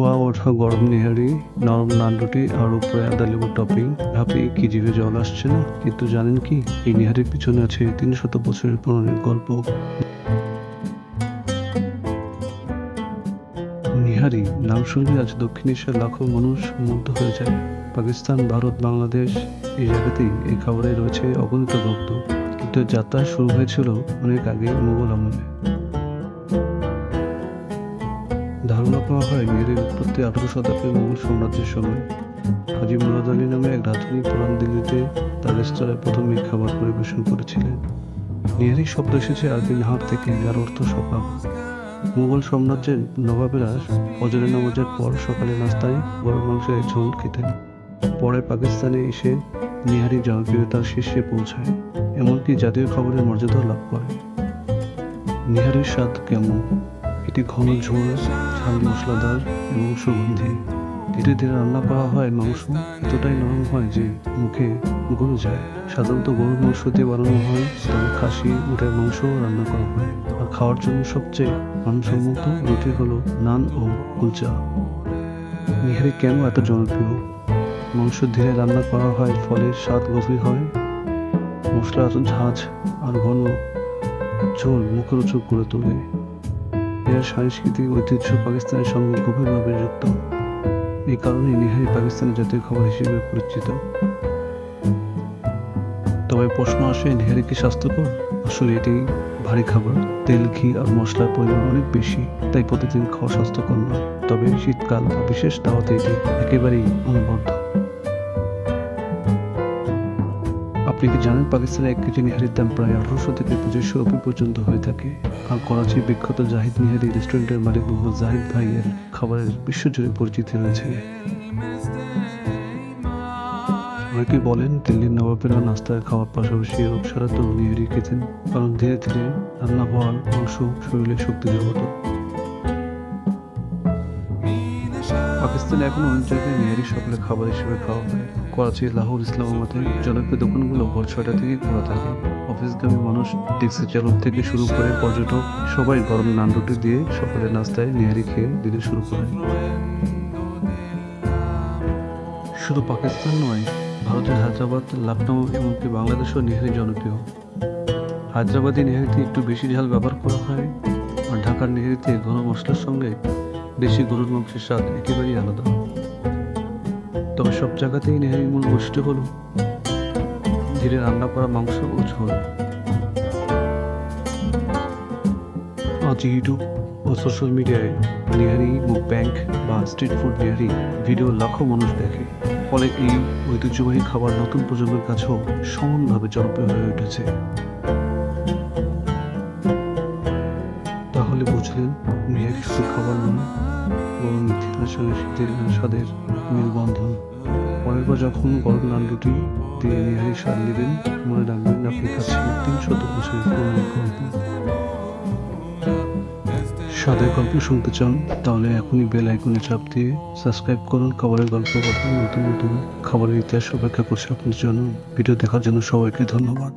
ধোয়া ওঠা গরম নিহারি, নরম নান রুটি আর উপরে আদা লেবু টপিং। ভাবি কি জিভে জল আসছে না? কিন্তু জানেন কি, এই নিহারির পিছনে আছে তিন শত বছরের পুরনো গল্প। নিহারি নাম শুনলে আজ দক্ষিণ এশিয়ার লাখো মানুষ মুগ্ধ হয়ে যায়। পাকিস্তান, ভারত, বাংলাদেশ, এই জায়গাতেই এই খাবারে রয়েছে অগণিত ভক্ত। কিন্তু যাত্রা শুরু হয়েছিল অনেক আগে মুঘল আমলে। ধারণা করা হয় নিহারির উৎপত্তি আঠারো শতকের মুঘল সাম্রাজ্যের সময়। হাজি মুরাদ আলী নামে এক রাঁধুনি পুরান দিল্লিতে তার রেস্তোরাঁয় প্রথম এই খাবার পরিবেশন করেছিলেন। নিহারি শব্দ এসেছে আরবি নাহার থেকে, যার অর্থ সকাল। মুঘল সাম্রাজ্যের নবাবেরা ফজরের নামাজের পর সকালে নাস্তায় গরম মাংসের ঝোল খেতেন। পরে পাকিস্তানে এসে নিহারি জনপ্রিয়তার শীর্ষে পৌঁছায়, এমনকি জাতীয় খাবারের মর্যাদা লাভ করে। নিহারির স্বাদ কেমন? এটি ঘন ঝোল ঝাল মশলাদার এবং সুগন্ধি। ধীরে ধীরে রান্না করা হয় মাংস। এতটাই নরম হয় যে মুখে গলে যায়। সাধারণত গরুর মাংস দিয়ে বানানো হয়। তবে খাসি, উটের মাংসও রান্না করা হয়। আর খাওয়ার জন্য সবচেয়ে মানসম্মত রুটি হলো নান ও কুলচা। নিহারি কেন এত জনপ্রিয়? মাংস ধীরে রান্না করা হয়, ফলে স্বাদ গভীর হয়। মশলার ঝাঁঝ আর ঘন ঝোল মুখরোচক করে তোলে। এর সাংস্কৃতিক ঐতিহ্য পাকিস্তানের সঙ্গে গভীরভাবে যুক্ত। এই কারণে নিহারি পাকিস্তানের জাতীয় খাবার হিসেবে পরিচিত। তবে প্রশ্ন আসে, নিহারি কি স্বাস্থ্যকর? আসলে এটি ভারী খাবার। তেল, ঘি আর মশলার পরিমাণ অনেক বেশি, তাই প্রতিদিন খাওয়া স্বাস্থ্যকর নয়। তবে শীতকাল বা বিশেষ দাওয়াতে এটি একেবারেই অনবদ্য। আপনি কি জানেন পাকিস্তানের এক কেজি নিহারির দাম প্রায় আঠারোশো থেকে পঁচিশশো রুপি পর্যন্ত হয়ে থাকে? আর করাচির বিখ্যাত জাহিদ নিহারি রেস্টুরেন্টের মালিক মোহাম্মদ জাহিদ ভাইয়ের খাবারের বিশ্বজুড়ে পরিচিতি রয়েছে। অনেকে বলেন দিল্লির নবাবেরা নাস্তায় খাওয়ার পাশাপাশি রূপসারা তো নিহারি খেতেন, কারণ ধীরে ধীরে রান্না হওয়ার মাংস শরীরে শক্তি যোগাত পাকিস্তানে এখন অনেক জায়গায় নিহারি সকালে খাবার হিসেবে খাওয়া হয়। করাচি, লাহোর ইসলামাবাদে জনপ্রিয় দোকানগুলো ভোর ছয়টা থেকে খোলা থাকে। অফিসগামী মানুষ ট্যাক্সি চালক থেকে শুরু করে পর্যটক, সবাই গরম নান রুটি দিয়ে সকালে নাস্তায় নিহারি খেয়ে দিতে শুরু করে। শুধু পাকিস্তান নয়, ভারতের হায়দ্রাবাদ লখনৌ এমনকি বাংলাদেশও নিহারি জনপ্রিয়। হায়দ্রাবাদি নিহারিতে একটু বেশি ঝাল ব্যবহার করা হয় আর ঢাকার নিহারিতে ঘন মশলার সঙ্গে দেশি গরুর মাংসের স্বাদ একেবারেই আলাদা। তবে সব জায়গাতেই নেহারি মূল বৈশিষ্ট্য হলো। ধীরে রান্না করা মাংস ও ঝোল। আজ ইউটিউব ও সোশ্যাল মিডিয়ায় নেহারি মুখ ব্যাংক বা স্ট্রিট ফুড নিহারি ভিডিও লাখো মানুষ দেখে। ফলে এই ঐতিহ্যবাহী খাবার নতুন প্রজন্মের কাছেও সমানভাবে জনপ্রিয় হয়ে উঠেছে। তাহলে বুঝলেন নিহারি শুধু খাবার নয় বরং ইতিহাস স্বাদের মেলবন্ধন। পরের বার যখন গরম নান রুটি দিয়ে নিহারি স্বাদ নেবেন মনে রাখবেন আপনি খাচ্ছেন তিনশত বছরের পুরনো গল্প। স্বাদের গল্প শুনতে চান, তাহলে এখনই বেল আইকনে চাপ দিয়ে সাবস্ক্রাইব করুন খাবারের গল্প কথা নতুন নতুন খাবারের ইতিহাস অপেক্ষা করছে আপনার জন্য। ভিডিও দেখার জন্য সবাইকে ধন্যবাদ।